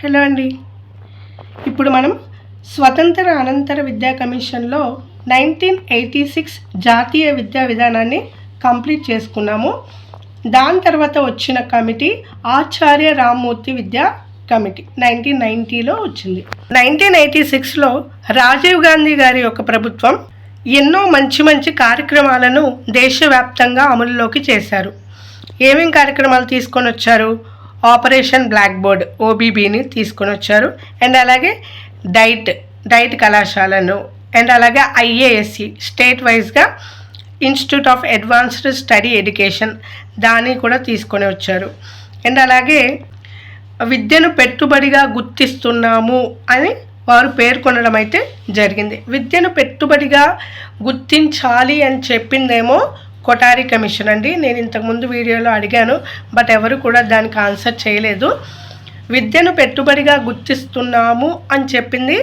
Hello అండి. ఇప్పుడు మనం స్వతంత్ర అనంతర విద్యా కమిషన్లో నైన్టీన్ ఎయిటీ సిక్స్ జాతీయ విద్యా విధానాన్ని కంప్లీట్ చేసుకున్నాము. దాని తర్వాత వచ్చిన కమిటీ ఆచార్య రామ్మూర్తి విద్యా కమిటీ నైన్టీన్ నైంటీలో వచ్చింది. నైన్టీన్ ఎయిటీ సిక్స్లో రాజీవ్ గాంధీ గారి యొక్క ప్రభుత్వం ఎన్నో మంచి మంచి కార్యక్రమాలను దేశవ్యాప్తంగా అమలులోకి చేశారు. ఏమేం కార్యక్రమాలు తీసుకొని వచ్చారు? ఆపరేషన్ బ్లాక్ బోర్డ్ ఓబీబీని తీసుకొని వచ్చారు. అండ్ అలాగే డైట్ డైట్ కళాశాలను అండ్ అలాగే ఐఏఎస్సి స్టేట్ వైజ్గా institute of advanced study education దాన్ని కూడా తీసుకొని వచ్చారు. అండ్ అలాగే విద్యను పెట్టుబడిగా గుర్తిస్తున్నాము అని వారు పేర్కొనడం అయితే జరిగింది. విద్యను పెట్టుబడిగా గుర్తించాలి అని చెప్పిందేమో కొటారి కమిషన్ అండి. నేను ఇంతకుముందు వీడియోలో అడిగాను బట్ ఎవరు కూడా దానికి ఆన్సర్ చేయలేదు. విద్యను పెట్టుబడిగా గుర్తిస్తున్నాము అని చెప్పింది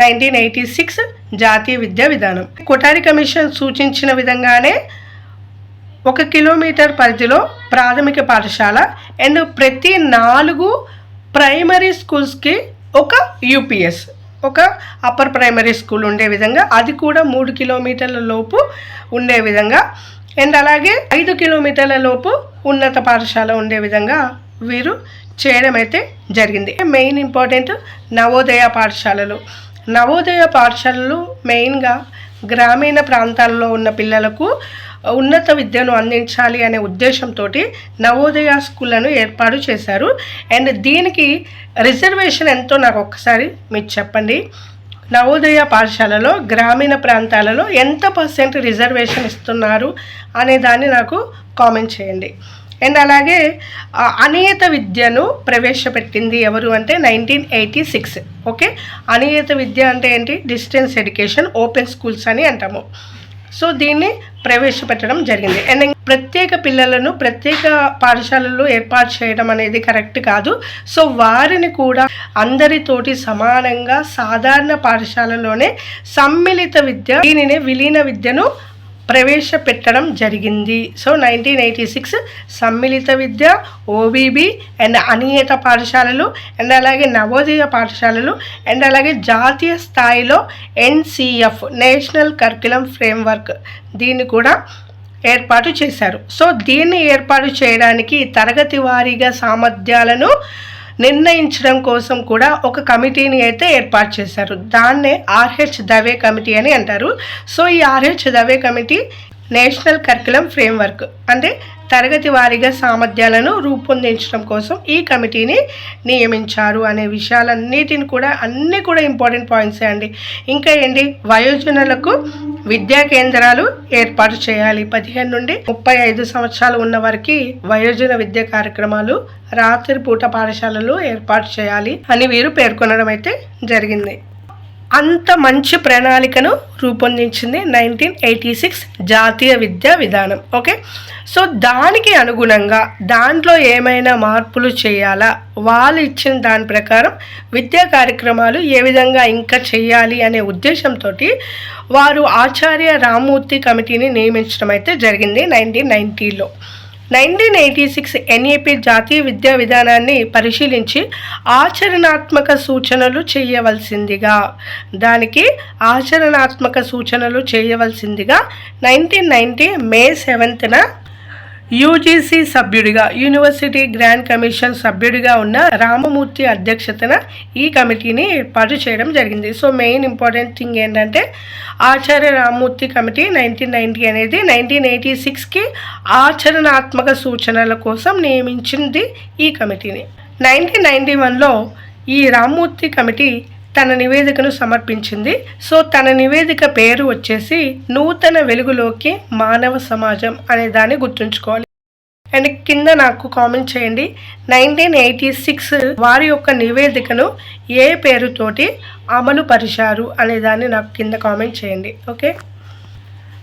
నైన్టీన్ ఎయిటీ సిక్స్ జాతీయ విద్యా విధానం. కొటారి కమిషన్ సూచించిన విధంగానే ఒక కిలోమీటర్ పరిధిలో ప్రాథమిక పాఠశాల అండ్ ప్రతి నాలుగు ప్రైమరీ స్కూల్స్కి ఒక యూపీఎస్ ఒక అప్పర్ ప్రైమరీ స్కూల్ ఉండే విధంగా అది కూడా మూడు కిలోమీటర్ల లోపు ఉండే విధంగా అండ్ అలాగే ఐదు కిలోమీటర్ల లోపు ఉన్నత పాఠశాల ఉండే విధంగా వీరు చేయడం అయితే జరిగింది మెయిన్ ఇంపార్టెంట్ నవోదయ పాఠశాలలు. నవోదయ పాఠశాలలు మెయిన్గా గ్రామీణ ప్రాంతాల్లో ఉన్న పిల్లలకు ఉన్నత విద్యను అందించాలి అనే ఉద్దేశంతో నవోదయ స్కూళ్ళను ఏర్పాటు చేశారు. అండ్ దీనికి రిజర్వేషన్ ఎంతో నాకు ఒక్కసారి మీరు చెప్పండి. నవోదయ పాఠశాలలో గ్రామీణ ప్రాంతాలలో ఎంత పర్సెంట్ రిజర్వేషన్ ఇస్తున్నారు అనే దాన్ని నాకు కామెంట్ చేయండి. అండ్ అలాగే అనియత విద్యను ప్రవేశపెట్టింది ఎవరు అంటే నైన్టీన్ ఎయిటీ సిక్స్ ఓకే అనియత విద్య అంటే ఏంటి? డిస్టెన్స్ ఎడ్యుకేషన్ ఓపెన్ స్కూల్స్ అని అంటాము. సో దీన్ని ప్రవేశపెట్టడం జరిగింది. అండ్ ప్రత్యేక పిల్లలను ప్రత్యేక పాఠశాలల్లో ఏర్పాటు చేయడం అనేది కరెక్ట్ కాదు. సో వారిని కూడా అందరితోటి సమానంగా సాధారణ పాఠశాలలోనే సమ్మిళిత విద్య దీనినే విలీన విద్యను ప్రవేశపెట్టడం జరిగింది. So nineteen eighty six Sammilito Vidya OBB and అనియత పాఠశాలలు అండ్ అలాగే నవోదయ పాఠశాలలు అండ్ అలాగే జాతీయ స్థాయిలో ఎన్సిఎఫ్ నేషనల్ కరికులం ఫ్రేమ్వర్క్ దీన్ని కూడా ఏర్పాటు చేశారు. సో దీన్ని ఏర్పాటు చేయడానికి తరగతి వారీగా సామర్థ్యాలను నిర్ణయించడం కోసం కూడా ఒక కమిటీని అయితే ఏర్పాటు చేశారు. దాన్నే ఆర్హెచ్ దవే కమిటీ అని అంటారు. సో ఈ RH Dave committee national curriculum framework అంటే తరగతి వారీగా సామర్థ్యాలను రూపొందించడం కోసం ఈ కమిటీని నియమించారు అనే విషయాలన్నిటిని కూడా అన్నీ కూడా ఇంపార్టెంట్ పాయింట్సే అండి. ఇంకా ఏంటి? వయోజనులకు విద్యా కేంద్రాలు ఏర్పాటు చేయాలి. పదిహేను నుండి ముప్పై ఐదు సంవత్సరాలు ఉన్న వారికి వయోజన విద్యా కార్యక్రమాలు రాత్రి పూట పాఠశాలలు ఏర్పాటు చేయాలి అని వీరు పేర్కొనడం అయితే జరిగింది. అంత మంచి ప్రణాళికను రూపొందించింది నైన్టీన్ ఎయిటీ సిక్స్ జాతీయ విద్యా విధానం ఓకే? సో దానికి అనుగుణంగా దాంట్లో ఏమైనా మార్పులు చేయాలా? వాళ్ళు ఇచ్చిన దాని ప్రకారం విద్యా కార్యక్రమాలు ఏ విధంగా ఇంకా చేయాలి అనే ఉద్దేశంతో వారు ఆచార్య రామ్మూర్తి కమిటీని నియమించడం అయితే జరిగింది నైన్టీన్ నైంటీలో నైన్టీన్ ఎయిటీ సిక్స్ ఎన్ఏపి జాతీయ విద్యా విధానాన్ని పరిశీలించి ఆచరణాత్మక సూచనలు చేయవలసిందిగా. దానికి ఆచరణాత్మక సూచనలు చేయవలసిందిగా నైన్టీన్ నైన్టీ మే సెవెంత్న యూజీసీ సభ్యుడిగా యూనివర్సిటీ గ్రాండ్ కమిషన్ సభ్యుడిగా ఉన్న రామమూర్తి అధ్యక్షతన ఈ కమిటీని ఏర్పాటు చేయడం జరిగింది. సో మెయిన్ ఇంపార్టెంట్ థింగ్ ఏంటంటే Acharya Ramamurthy committee nineteen ninety అనేది నైన్టీన్ ఎయిటీ సిక్స్కి ఆచరణాత్మక సూచనల కోసం నియమించింది ఈ కమిటీని. నైన్టీన్ నైన్టీ వన్లో ఈ రామ్మూర్తి కమిటీ తన నివేదికను సమర్పించింది. సో తన నివేదిక పేరు వచ్చేసి నూతన వెలుగులోకి మానవ సమాజం అనే దాన్ని గుర్తుంచుకోవాలి. అండ్ కింద నాకు కామెంట్ చేయండి. నైన్టీన్ ఎయిటీ సిక్స్ వారి యొక్క నివేదికను ఏ పేరుతోటి అమలు పరిచారు అనే దాన్ని నాకు కింద కామెంట్ చేయండి. ఓకే?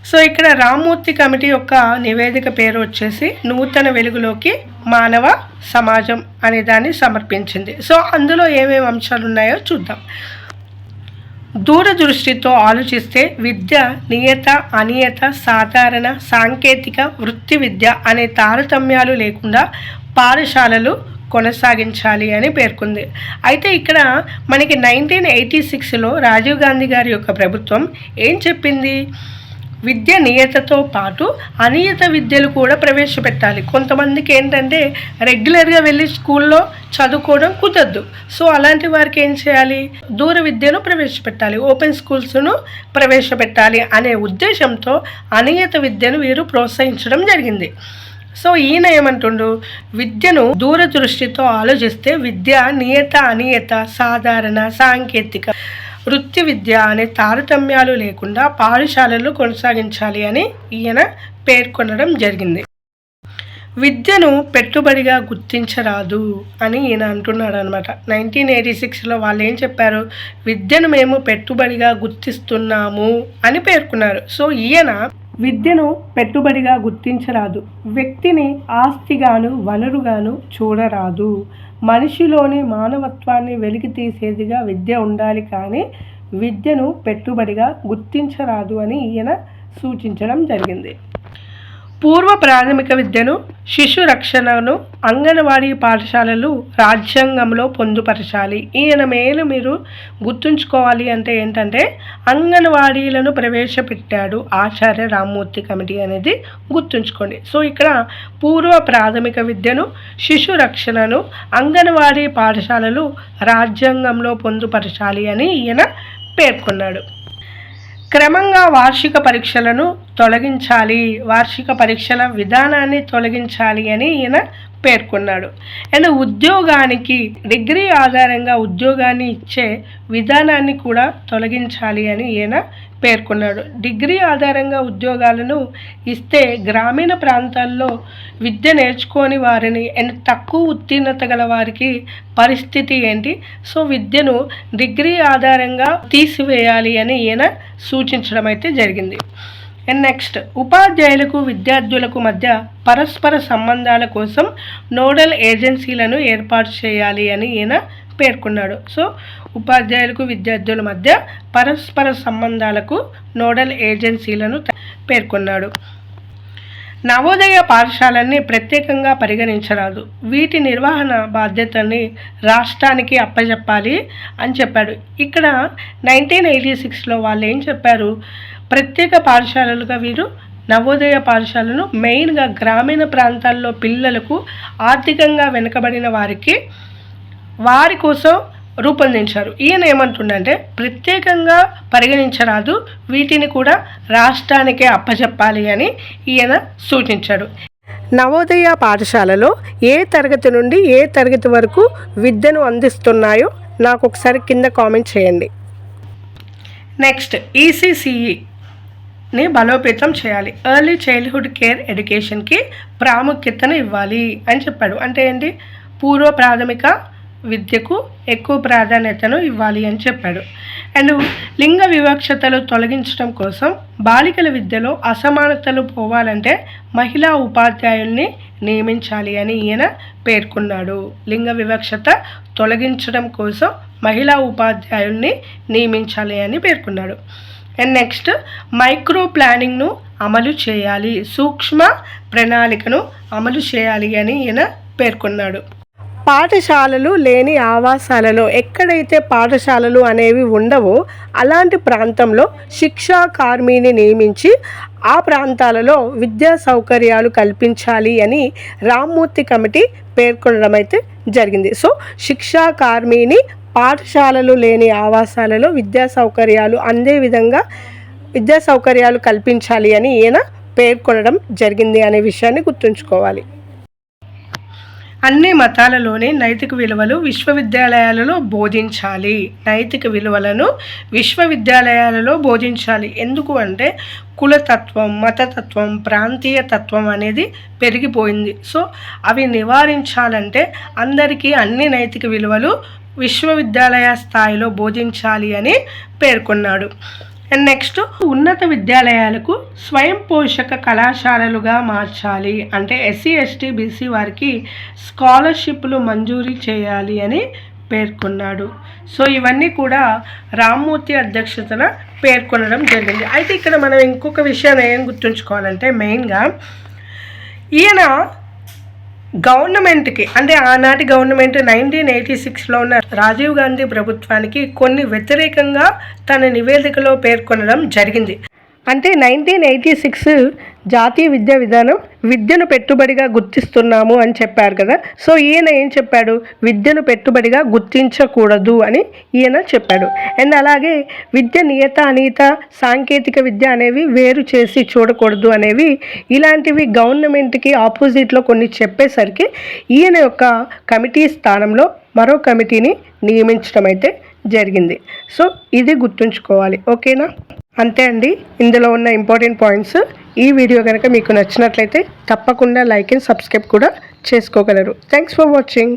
సో ఇక్కడ రామ్మూర్తి కమిటీ యొక్క నివేదిక పేరు వచ్చేసి నూతన వెలుగులోకి మానవ సమాజం అనే దాన్ని సమర్పించింది. సో అందులో ఏమేమి అంశాలు ఉన్నాయో చూద్దాం. దూరదృష్టితో ఆలోచిస్తే విద్య నియత అనియత సాధారణ సాంకేతిక వృత్తి విద్య అనే తారతమ్యాలు లేకుండా పాఠశాలలు కొనసాగించాలి అని పేర్కొంది. అయితే ఇక్కడ మనకి నైన్టీన్ ఎయిటీ సిక్స్లో రాజీవ్ గాంధీ గారి యొక్క ప్రభుత్వం ఏం చెప్పింది? విద్య నియతతో పాటు అనియత విద్యలు కూడా ప్రవేశపెట్టాలి. కొంతమందికి ఏంటంటే రెగ్యులర్గా వెళ్ళి స్కూల్లో చదువుకోవడం కుదరదు. సో అలాంటి వారికి ఏం చేయాలి? దూర విద్యను ప్రవేశపెట్టాలి. ఓపెన్ స్కూల్స్ను ప్రవేశపెట్టాలి అనే ఉద్దేశంతో అనియత విద్యను వీరు ప్రోత్సహించడం జరిగింది. సో ఈయన ఏమంటుండు? విద్యను దూరదృష్టితో ఆలోచిస్తే విద్య నియత అనియత సాధారణ సాంకేతిక వృత్తి విద్య అనే తారతమ్యాలు లేకుండా పాఠశాలలు కొనసాగించాలి అని ఈయన పేర్కొనడం జరిగింది. విద్యను పెట్టుబడిగా గుర్తించరాదు అని ఈయన అంటున్నాడు అనమాట నైన్టీన్ ఎయిటీ సిక్స్లో వాళ్ళు ఏం చెప్పారు? విద్యను మేము పెట్టుబడిగా గుర్తిస్తున్నాము అని పేర్కొన్నారు. సో ఈయన విద్యను పెట్టుబడిగా గుర్తించరాదు. వ్యక్తిని ఆస్తిగాను వనరుగాను చూడరాదు. మనిషిలోని మానవత్వాన్ని వెలికి తీసేదిగా విద్య ఉండాలి కానీ విద్యను పెట్టుబడిగా గుర్తించరాదు అని ఈయన సూచించడం జరిగింది. పూర్వ ప్రాథమిక విద్యను శిశు రక్షణను అంగన్వాడీ పాఠశాలలు రాజ్యాంగంలో పొందుపరచాలి. ఈయన మేలు మీరు గుర్తుంచుకోవాలి అంటే ఏంటంటే అంగన్వాడీలను ప్రవేశపెట్టాడు ఆచార్య రామ్మూర్తి కమిటీ అనేది గుర్తుంచుకోండి. సో ఇక్కడ పూర్వ ప్రాథమిక విద్యను శిశు రక్షణను అంగన్వాడీ పాఠశాలలు రాజ్యాంగంలో పొందుపరచాలి అని ఈయన పేర్కొన్నాడు. క్రమంగా వార్షిక పరీక్షలను తొలగించాలి. వార్షిక పరీక్షల విధానాన్ని తొలగించాలి అని ఈయన పేర్కొన్నాడు. అండ్ ఉద్యోగానికి డిగ్రీ ఆధారంగా ఉద్యోగాన్ని ఇచ్చే విధానాన్ని కూడా తొలగించాలి అని ఈయన పేర్కొన్నాడు. డిగ్రీ ఆధారంగా ఉద్యోగాలను ఇస్తే గ్రామీణ ప్రాంతాల్లో విద్య నేర్చుకోని వారిని అండ్ తక్కువ ఉత్తీర్ణత గల వారికి పరిస్థితి ఏంటి? సో విద్యను డిగ్రీ ఆధారంగా తీసివేయాలి అని ఈయన సూచించడం అయితే జరిగింది. అండ్ నెక్స్ట్ ఉపాధ్యాయులకు విద్యార్థులకు మధ్య పరస్పర సంబంధాల కోసం నోడల్ ఏజెన్సీలను ఏర్పాటు చేయాలి అని ఈయన పేర్కొన్నాడు. సో ఉపాధ్యాయులకు విద్యార్థుల మధ్య పరస్పర సంబంధాలకు నోడల్ ఏజెన్సీలను పేర్కొన్నాడు. నవోదయ పాఠశాలల్ని ప్రత్యేకంగా పరిగణించరాదు. వీటి నిర్వహణ బాధ్యతని రాష్ట్రానికి అప్పచెప్పాలి అని చెప్పాడు. ఇక్కడ నైన్టీన్ ఎయిటీ సిక్స్లో వాళ్ళు ఏం చెప్పారు? ప్రత్యేక పాఠశాలలుగా వీరు నవోదయ పాఠశాలను మెయిన్గా గ్రామీణ ప్రాంతాల్లో పిల్లలకు ఆర్థికంగా వెనుకబడిన వారికి వారి కోసం రూపొందించారు. ఈయన ఏమంటుండంటే ప్రత్యేకంగా పరిగణించరాదు వీటిని కూడా రాష్ట్రానికే అప్పచెప్పాలి అని ఈయన సూచించాడు. నవోదయ పాఠశాలలో ఏ తరగతి నుండి ఏ తరగతి వరకు విద్యను అందిస్తున్నాయో నాకు ఒకసారి కింద కామెంట్ చేయండి. నెక్స్ట్ ఈసీసీఈ ని బలోపేతం చేయాలి. ఎర్లీ చైల్డ్హుడ్ కేర్ ఎడ్యుకేషన్కి ప్రాముఖ్యతను ఇవ్వాలి అని చెప్పాడు. అంటే ఏంటి? పూర్వ ప్రాథమిక విద్యకు ఎక్కువ ప్రాధాన్యతను ఇవ్వాలి అని చెప్పాడు. అండ్ లింగ వివక్షతలు తొలగించడం కోసం బాలికల విద్యలో అసమానతలు పోవాలంటే మహిళా ఉపాధ్యాయుల్ని నియమించాలి అని ఈయన పేర్కొన్నాడు. లింగ వివక్షత తొలగించడం కోసం మహిళా ఉపాధ్యాయుల్ని నియమించాలి అని పేర్కొన్నాడు. అండ్ నెక్స్ట్ మైక్రో ప్లానింగ్ను అమలు చేయాలి సూక్ష్మ ప్రణాళికను అమలు చేయాలి అని ఈయన పేర్కొన్నాడు. పాఠశాలలు లేని ఆవాసాలలో ఎక్కడైతే పాఠశాలలు అనేవి ఉండవో అలాంటి ప్రాంతంలో శిక్షా కార్మిని నియమించి ఆ ప్రాంతాలలో విద్యా సౌకర్యాలు కల్పించాలి అని రామ్మూర్తి కమిటీ పేర్కొనడం అయితే జరిగింది. సో శిక్షా కార్మిని పాఠశాలలు లేని ఆవాసాలలో విద్యా సౌకర్యాలు అందే విధంగా విద్యా సౌకర్యాలు కల్పించాలి అని ఈయన పేర్కొనడం జరిగింది అనే విషయాన్ని గుర్తుంచుకోవాలి. అన్ని మతాలలోని నైతిక విలువలు విశ్వవిద్యాలయాలలో బోధించాలి. నైతిక విలువలను విశ్వవిద్యాలయాలలో బోధించాలి. ఎందుకు అంటే కులతత్వం మతతత్వం ప్రాంతీయ తత్వం అనేది పెరిగిపోయింది. సో అవి నివారించాలంటే అందరికీ అన్ని నైతిక విలువలు విశ్వవిద్యాలయ స్థాయిలో బోధించాలి అని పేర్కొన్నాడు. అండ్ నెక్స్ట్ ఉన్నత విద్యాలయాలకు స్వయం పోషక కళాశాలలుగా మార్చాలి. అంటే ఎస్సీ ఎస్టీ బీసీ వారికి స్కాలర్షిప్లు మంజూరీ చేయాలి అని పేర్కొన్నాడు. సో ఇవన్నీ కూడా రామ్మూర్తి అధ్యక్షతన పేర్కొనడం జరిగింది. అయితే ఇక్కడ మనం ఇంకొక విషయాన్ని ఏం గుర్తుంచుకోవాలంటే మెయిన్గా ఈయన గవర్నమెంట్కి అంటే ఆనాటి గవర్నమెంట్ నైన్టీన్ ఎయిటీ సిక్స్లో ఉన్న రాజీవ్ గాంధీ ప్రభుత్వానికి కొన్ని వ్యతిరేకంగా తన నివేదికలో పేర్కొనడం జరిగింది. అంటే నైన్టీన్ ఎయిటీ సిక్స్ జాతీయ విద్యా విధానం విద్యను పెట్టుబడిగా గుర్తిస్తున్నాము అని చెప్పారు కదా. సో ఈయన ఏం చెప్పాడు? విద్యను పెట్టుబడిగా గుర్తించకూడదు అని ఈయన చెప్పాడు. అండ్ అలాగే విద్య నియత అనియత సాంకేతిక విద్య అనేవి వేరు చేసి చూడకూడదు అనేవి ఇలాంటివి గవర్నమెంట్కి ఆపోజిట్లో కొన్ని చెప్పేసరికి ఈయన యొక్క కమిటీ స్థానంలో మరో కమిటీని నియమించడం అయితే జరిగింది. సో ఇది గుర్తుంచుకోవాలి. ఓకేనా? అంతే అండి. ఇందులో ఉన్న ఇంపార్టెంట్ పాయింట్స్ ఈ వీడియో కనుక మీకు నచ్చినట్లయితే తప్పకుండా లైక్ అండ్ సబ్స్క్రైబ్ కూడా చేసుకోగలరు. Thanks for watching.